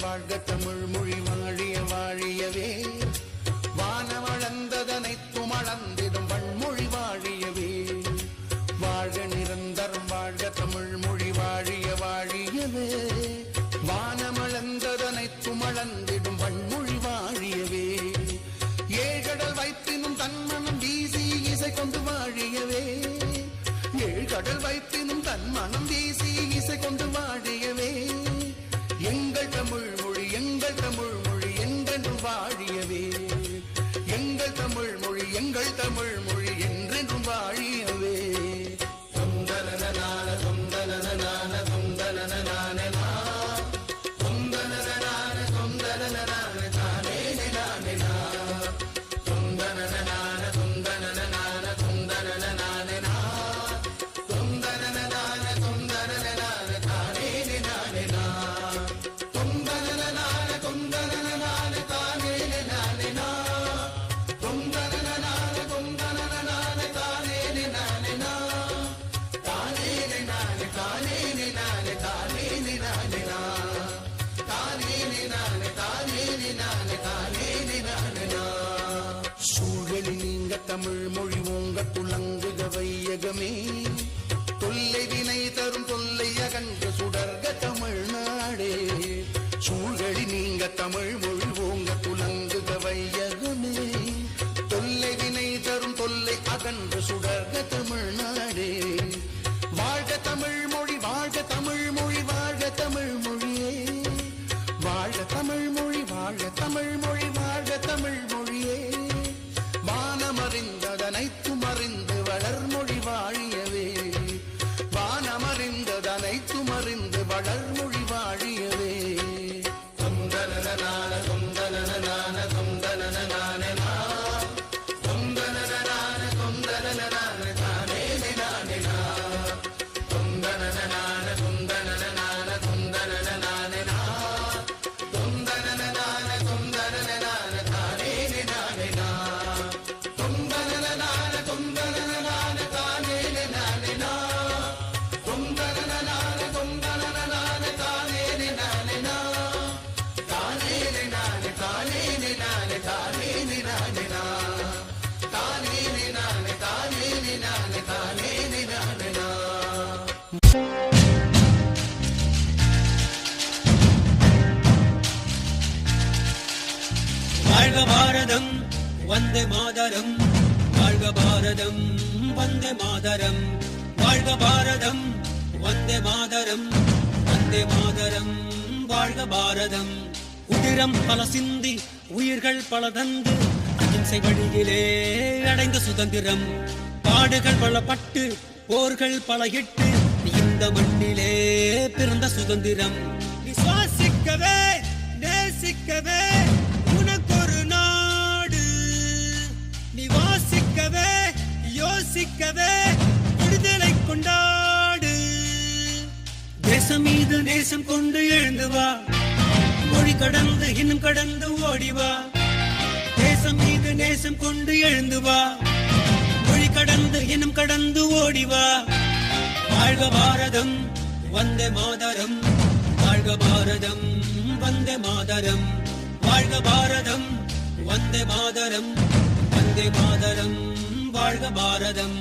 வாழ்க தமிழ் மொழி. சூழலி தமிழ் மொழி ஓங்க துளங்குக வையகமே தொல்லை வினை தரும் தொல்லை அகன்று சுடர்க தமிழ்நாடே. சூழ்களி நீங்க தமிழ் மொழி வந்தே மாதரம் வாழ்க பாரதம் வந்தே மாதரம் வாழ்க பாரதம் வந்தே மாதரம் வந்தே மாதரம் வாழ்க பாரதம். உதிரம் பல சிந்தி உயிர்கள் பல தந்து அகிம்சை வழியிலே அடைந்த சுதந்திரம். பாடுகள் பல பட்டு போர்கள் பல இட்டு இந்த மண்ணிலே பிறந்த சுதந்திரம். விசுவாசிக்கவே நேசிக்கவே யோசிக்கவே விடுதலை கொண்டாடு. தேசம் மீது நேசம் கொண்டு எழுந்து வா. மொழி கடந்து இன்னும் கடந்து ஓடி வா. தேசம் மீது நேசம் கொண்டு எழுந்து வா. மொழி கடந்து இன்னும் கடந்து ஓடி வா. வாழ்க பாரதம் வந்தே மாதரம். வாழ்க பாரதம் வந்தே மாதரம். வாழ்க பாரதம் வந்தே மாதரம் வந்தே மாதரம். வாழ்க பாரதம்.